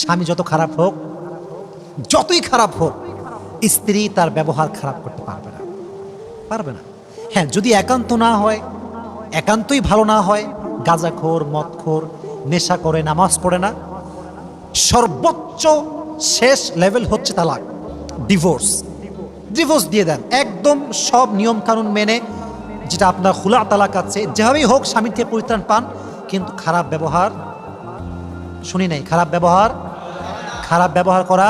স্বামী যত খারাপ হোক, যতই খারাপ হোক, স্ত্রী তার ব্যবহার খারাপ করতে পারবে না। পারবে না। হ্যাঁ যদি একান্ত না হয়, একান্তই ভালো না হয়, গাঁজাখোর, মদখোর, নেশা করে, নামাজ পড়ে না, সর্বোচ্চ শেষ লেভেল হচ্ছে তালাক, ডিভোর্স। ডিভোর্স দিয়ে দেন। একদম সব নিয়ম কানুন মেনে যেটা আপনার খোলা তালাক আছে, যেভাবেই হোক স্বামী থেকে পরিত্রাণ পান, কিন্তু খারাপ ব্যবহার, শুনি নাই, খারাপ ব্যবহার খারাপ ব্যবহার করা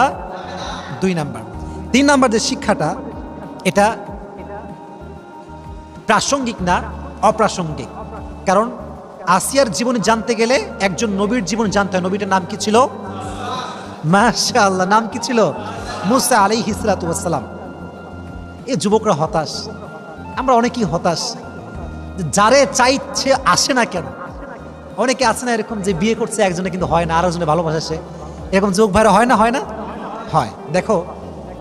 দুই নাম্বার। তিন নাম্বার যে শিক্ষাটা, এটা প্রাসঙ্গিক না, অপ্রাসঙ্গিক। কারণ আসিয়ার জীবন জানতে গেলে একজন নবীর জীবন জানতে হয়। নবীটার নাম কি ছিল? মাশা আল্লাহ নাম কি ছিল? মুসা আলী হিসরাতাম এ যুবকরা হতাশ। আমরা অনেকেই হতাশ। যারে চাইছে আসে না কেন? অনেকে আছে না এরকম যে বিয়ে করছে, একজনে কিন্তু হয় না আর একজনে ভালোবাসে এরকম যুবক ভাইরা হয় না হয় না? হয়। দেখো,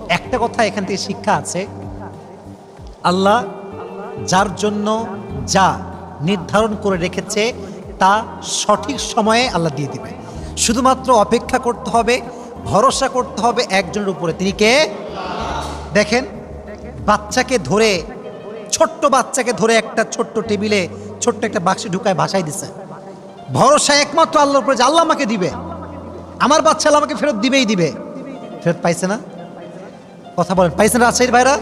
একটা কথা এখান থেকে শিক্ষা আছে। আল্লাহ যার জন্য যা নির্ধারণ করে রেখেছে, তা সঠিক সময়ে আল্লাহ দিয়ে দিবে। শুধুমাত্র অপেক্ষা করতে হবে, ভরসা করতে হবে একজনের উপরে। তিনি কে? দেখেন, বাচ্চাকে ধরে, ছোট্ট বাচ্চাকে ধরে একটা ছোট্ট টেবিলে ছোট্ট একটা বাক্সে ঢুকায় ভাসাই দিছে। ভরসা একমাত্র আল্লাহর উপরে যে আল্লাহ আমাকে দিবে। আমার বাচ্চা আমাকে ফেরত দিবেই দিবে। ফেরত পাইছে না? কথা বলেন পাইছেন রাজশাহীর ভাইরা?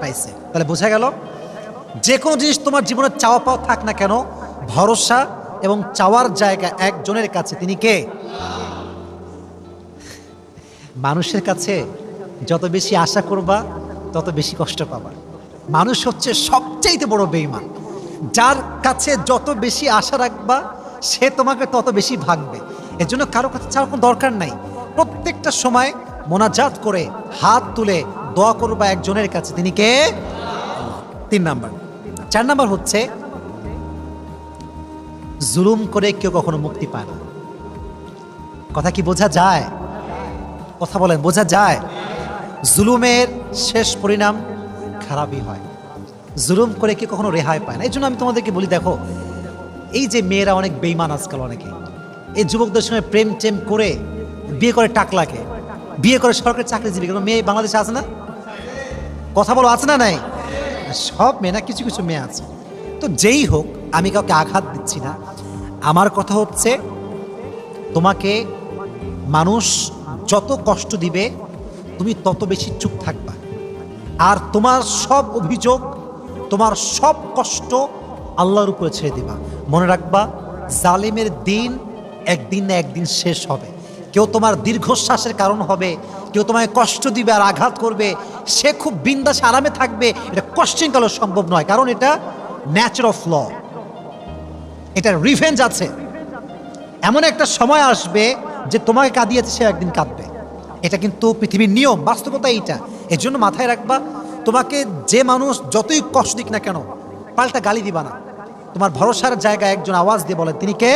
পাইছে। তাহলে বোঝা গেল, যে কোনো জিনিস তোমার জীবনে চাওয়া পাওয়া থাক না কেন, ভরসা এবং চাওয়ার জায়গা একজনের কাছে, তিনি কে? মানুষের কাছে যত বেশি আশা করবা, তত বেশি কষ্ট পাবা। মানুষ হচ্ছে সবচাইতে বড় বেইমান যার কাছে যত বেশি আশা রাখবা, সে তোমাকে তত বেশি ভাগবে এর জন্য কারও কাছে চাওয়ার কোনো দরকার নাই। প্রত্যেকটা সময় মোনাজাত করে হাত তুলে দোয়া করবা একজনের কাছে। তিনি কে? তিন নাম্বার। চার নাম্বার হচ্ছে, জুলুম করে কেউ কখনো মুক্তি পায় না। কথা কি বোঝা যায়? কথা বলেন, বোঝা যায়? জুলুমের শেষ পরিণাম খারাপই হয়। জুলুম করে কেউ কখনো রেহাই পায় না। এই জন্য আমি তোমাদেরকে বলি, দেখো, এই যে মেয়েরা অনেক বেইমান আজকাল অনেকে। এই যুবকদের সঙ্গে প্রেম টেম করে বিয়ে করে টাকলাকে বিয়ে করে সরকারি চাকরিজীবী কোনো মেয়ে বাংলাদেশে আছে না? কথা বলো আছে না নাই? সব মেয়ে না, কিছু কিছু মেয়ে আছে। তো যেই হোক, আমি কাউকে আঘাত দিচ্ছি না। আমার কথা হচ্ছে, তোমাকে মানুষ যত কষ্ট দিবে, তুমি তত বেশি চুপ থাকবা। আর তোমার সব অভিযোগ, তোমার সব কষ্ট আল্লাহর উপরে ছেড়ে দিবা। মনে রাখবা, জালিমের দিন একদিন না একদিন শেষ হবে। কেউ তোমার দীর্ঘশ্বাসের কারণ হবে, কেউ তোমায় কষ্ট দিবে আর আঘাত করবে। সে খুব বিন্দাসে আরামে থাকবে। এটা কোশ্চেন কালো সম্ভব নয়, কারণ এটা ন্যাচার অফ ল এটা রিভেঞ্জ আছে। এমন একটা সময় আসবে যে তোমাকে কাঁদিয়েছে, সে একদিন কাঁদবে। এটা কিন্তু পৃথিবীর নিয়ম, বাস্তবতা এইটা। এর জন্য মাথায় রাখবা, তোমাকে যে মানুষ যতই কষ্ট দিক না কেন, পাল্টা গালি দিবা না। তোমার ভরসার জায়গায় একজন আওয়াজ দিয়ে বলে, তিনি কে?